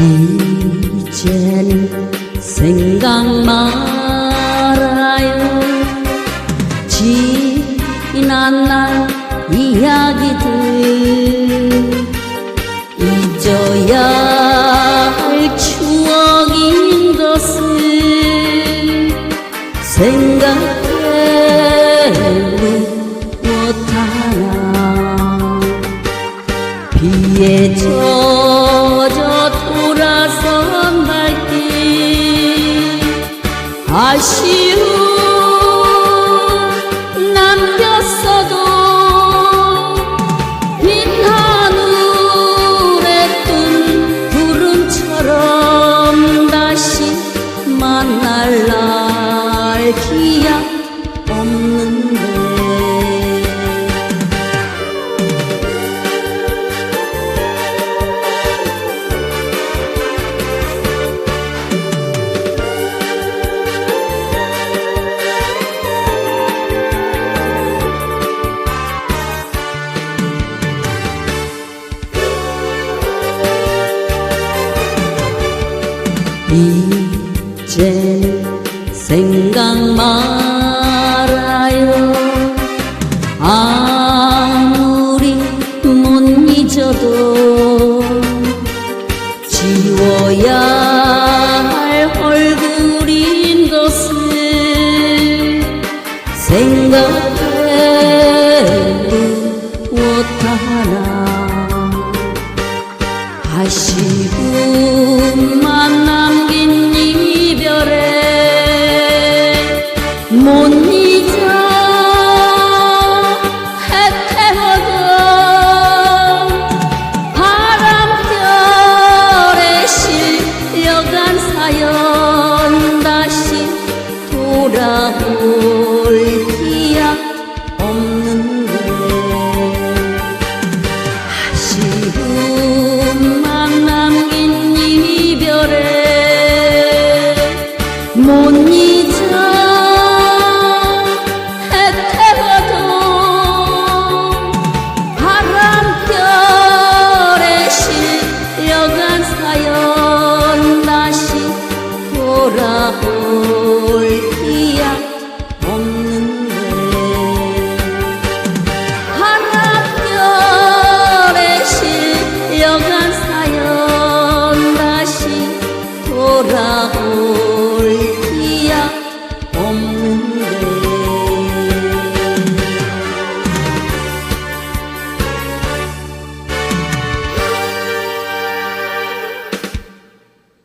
이젠 생각 말아요. 지난 날 이야기들 잊어야 할 추억인 것을 생각해도 못하나. 비에 젖어 선 발길 아쉬움 이제 생각 말아요. 아무리 못 잊어도 지워야 할 얼굴인 것을 생각해도 못하나. 아쉬움만 남 못 잊어. 해태워도 바람결에 실려간 사연 다시 돌아오 자연 다시 돌아